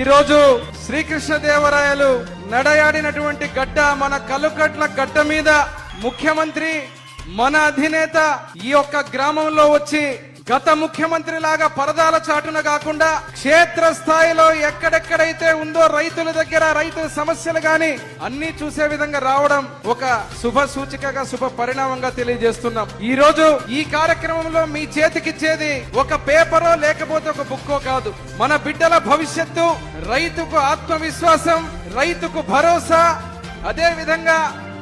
ఈరోజు శ్రీకృష్ణదేవరాయలు నడయాడినటువంటి గడ్డ మన కలుకట్ల గడ్డ మీద ముఖ్యమంత్రి మన అధినేత ఈ యొక్క గ్రామంలో వచ్చి గత ముఖ్యమంత్రి లాగా పరదాల చాటున కాకుండా క్షేత్ర స్థాయిలో ఎక్కడెక్కడైతే ఉందో రైతుల దగ్గర రైతుల సమస్యలు గాని అన్ని చూసే విధంగా రావడం ఒక శుభ సూచికగా శుభ పరిణామంగా తెలియజేస్తున్నాం. ఈ రోజు ఈ కార్యక్రమంలో మీ చేతికిచ్చేది ఒక పేపరో లేకపోతే ఒక బుక్కో కాదు. మన బిడ్డల భవిష్యత్తు రైతుకు ఆత్మవిశ్వాసం రైతుకు భరోసా అదే విధంగా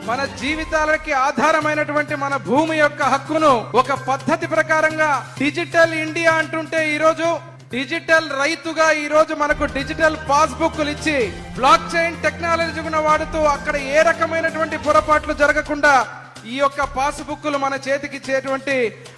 మన జీవితాలకి ఆధారమైనటువంటి మన భూమి యొక్క హక్కును ఒక పద్ధతి ప్రకారంగా డిజిటల్ ఇండియా అంటుంటే ఈ రోజు డిజిటల్ రైతుగా ఈ రోజు మనకు డిజిటల్ పాస్బుక్లు ఇచ్చి బ్లాక్ చైన్ టెక్నాలజీని వాడుతూ అక్కడ ఏ రకమైనటువంటి పొరపాట్లు జరగకుండా ఈ యొక్క పాస్బుక్లు మన చేతికి ఇచ్చేటువంటి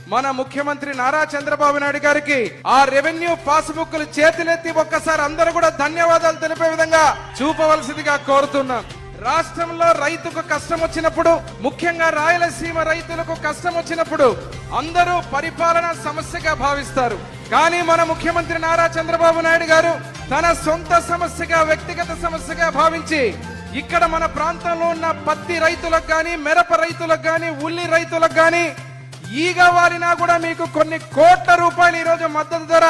మన ముఖ్యమంత్రి నారా చంద్రబాబు నాయుడు గారికి ఆ రెవెన్యూ పాస్బుక్లు చేతులెత్తి ఒక్కసారి అందరూ కూడా ధన్యవాదాలు తెలిపే విధంగా చూపవలసిందిగా కోరుతున్నాం. రాష్ట్రంలో రైతుకు కష్టం వచ్చినప్పుడు ముఖ్యంగా రాయలసీమ రైతులకు కష్టం వచ్చినప్పుడు అందరూ పరిపాలన సమస్యగా భావిస్తారు. కానీ మన ముఖ్యమంత్రి నారా చంద్రబాబు నాయుడు గారు తన సొంత సమస్యగా వ్యక్తిగత సమస్యగా భావించి ఇక్కడ మన ప్రాంతంలో ఉన్న పత్తి రైతులకు కానీ మిరప రైతులకు కానీ ఉల్లి రైతులకు కానీ ఈగ వారినా కూడా మీకు కొన్ని కోట్ల రూపాయలు ఈ రోజు మద్దతు ధర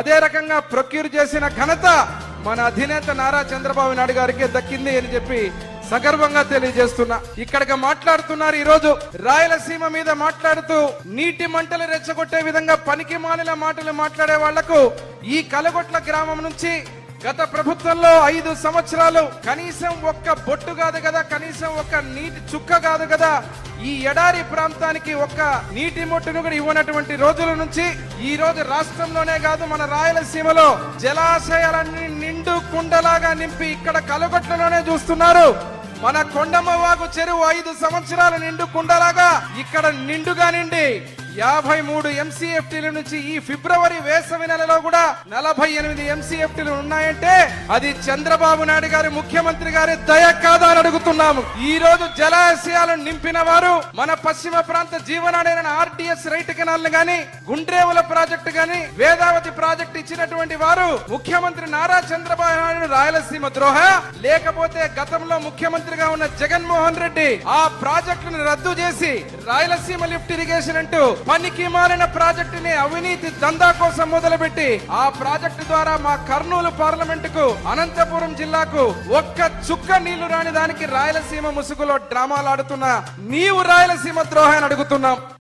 అదే రకంగా ప్రొక్యూర్ చేసిన ఘనత మన అధినేత నారా చంద్రబాబు నాయుడు గారికి దక్కింది అని చెప్పి సగర్వంగా తెలియజేస్తున్నా. ఇక్కడికి మాట్లాడుతున్నారు ఈ రోజు రాయలసీమ మీద మాట్లాడుతూ నీటి మంటలు రెచ్చగొట్టే విధంగా పనికి మాలిన మాటలు మాట్లాడే వాళ్ళకు ఈ కలగొట్ల గ్రామం నుంచి గత ప్రభుత్వంలో ఐదు సంవత్సరాలు కనీసం ఒక్క బొట్టు కాదు కదా కనీసం ఒక్క నీటి చుక్క కాదు కదా ఈ ఎడారి ప్రాంతానికి ఒక్క నీటి మొట్టును కూడా ఇవ్వనటువంటి రోజుల నుంచి ఈ రోజు రాష్ట్రంలోనే కాదు మన రాయలసీమలో జలాశయాలన్నీ నిండు కుండలాగా నింపి ఇక్కడ కలగొట్లలోనే చూస్తున్నారు. మన కొండమ్మవాగు చెరువు ఐదు సంవత్సరాల నిండు కుండలాగా ఇక్కడ నిండుగా నిండి యాభై మూడు ఎంసీఎఫ్టీల నుంచి ఈ ఫిబ్రవరి వేసవి నెలలో కూడా నలభై ఎనిమిది ఎంసీఎఫ్టీలు ఉన్నాయంటే అది చంద్రబాబు నాయుడు గారి ముఖ్యమంత్రి గారి దయ కాదా అని అడుగుతున్నాము. ఈ రోజు జలాశయాలను నింపిన వారు మన పశ్చిమ ప్రాంత జీవనాడైన ఆర్టీఎస్ రైట్ కెనాల్ గాని గుండ్రేవుల ప్రాజెక్టు గాని వేదావతి ప్రాజెక్టు ఇచ్చినటువంటి వారు ముఖ్యమంత్రి నారా చంద్రబాబు నాయుడు రాయలసీమ ద్రోహ. లేకపోతే గతంలో ముఖ్యమంత్రిగా ఉన్న జగన్మోహన్ రెడ్డి ఆ ప్రాజెక్టును రద్దు చేసి రాయలసీమ లిఫ్ట్ ఇరిగేషన్ అంటూ పనికి మారిన ప్రాజెక్టుని అవినీతి దందా కోసం మొదలుపెట్టి ఆ ప్రాజెక్టు ద్వారా మా కర్నూలు పార్లమెంట్కు అనంతపురం జిల్లాకు ఒక్క చుక్క నీళ్ళు రాని దానికి రాయలసీమ ముసుగులో డ్రామాలు ఆడుతున్న నీవు రాయలసీమ ద్రోహాన్ని అడుగుతున్నాం.